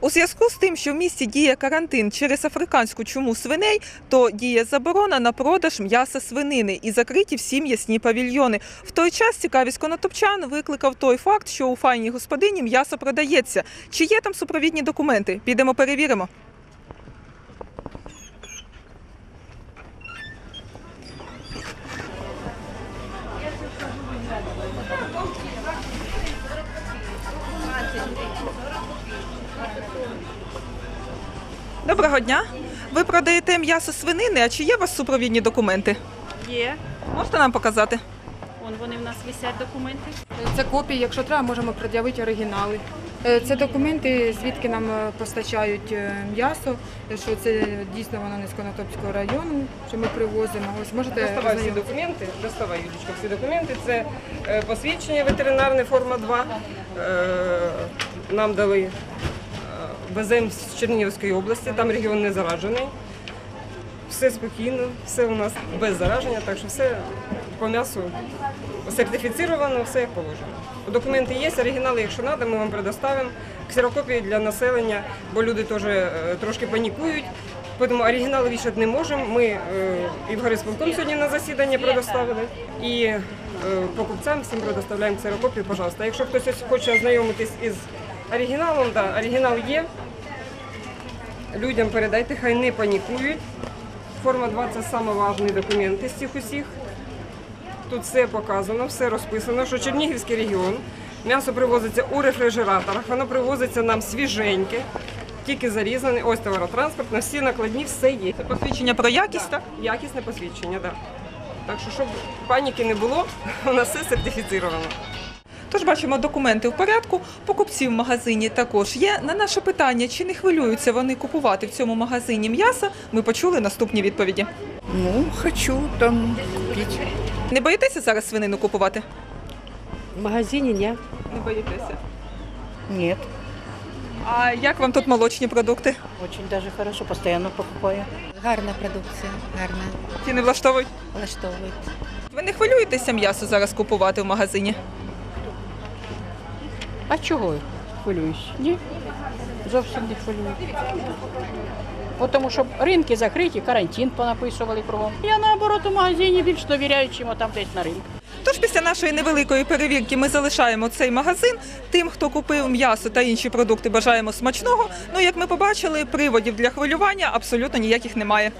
У зв'язку з тим, що в місті діє карантин через африканську чуму свиней, то діє заборона на продаж м'яса свинини і закриті всі м'ясні павільйони. В той час цікавість конотопчан викликав той факт, що у файній господині м'ясо продається. Чи є там супровідні документи? Підемо перевіримо. Доброго дня. Ви продаєте м'ясо свинини, а чи є у вас супровідні документи? Є. Можете нам показати? Вон вони в нас висять документи. Це копії, якщо треба, можемо пред'явити оригінали. Е, Це документи, звідки нам е, постачають е, м'ясо, що це дійсно воно не з Конотопського району, що ми привозимо. Ось можете Доставай всі ознайомитися. документи, доставай, Юлічка, всі документи. Це е, посвідчення ветеринарне форма 2. Е, Нам дали е, везем з Чернігівської області, там регіон не заражений. Все спокійно, все у нас без зараження, так що все по м'ясу сертифіцировано, все як положено. Документи є, оригінали, якщо треба, ми вам предоставимо. Ксерокопії для населення, бо люди теж е, трошки панікують. Тому оригінали вішати не можемо. Ми е, і в горисполком сьогодні на засідання предоставили, і е, покупцям всім предоставляємо ксерокопію, пожалуйста. Якщо хтось хоче ознайомитись із оригіналом, да, оригінал є. Людям передайте, хай не панікують. Форма 2 це найважливіший документ із цих усіх. Тут все показано, все розписано, що Чернігівський регіон. М'ясо привозиться у рефрижераторах, воно привозиться нам свіженьке, тільки зарізане. Ось товаротранспорт, на всі накладні все є. Це посвідчення про якість, так? Якісне посвідчення, так. Так що, щоб паніки не було, у нас все сертифіцировано. Тож бачимо документи в порядку. Покупці в магазині також є. На наше питання, чи не хвилюються вони купувати в цьому магазині м'ясо, ми почули наступні відповіді. Ну, хочу там купить. Не боїтеся зараз свинину купувати? В магазине нет. Не боїтеся. Нет, А як вам тут молочні продукти? очень даже хорошо, постоянно покупаю. Гарна продукція, гарна, Ті не влаштовують? влаштовують. Ви не хвилюєтеся м'ясо зараз купувати в магазині? А чого хвилююсь? Ні, зовсім не хвилююсь. Тому що ринки закриті, карантин понаписували кругом. Я наоборот у магазині більш довіряю, чим там десь на ринку. Тож після нашої невеликої перевірки ми залишаємо цей магазин. Тим, хто купив м'ясо та інші продукти, бажаємо смачного. Ну як ми побачили, приводів для хвилювання абсолютно ніяких немає.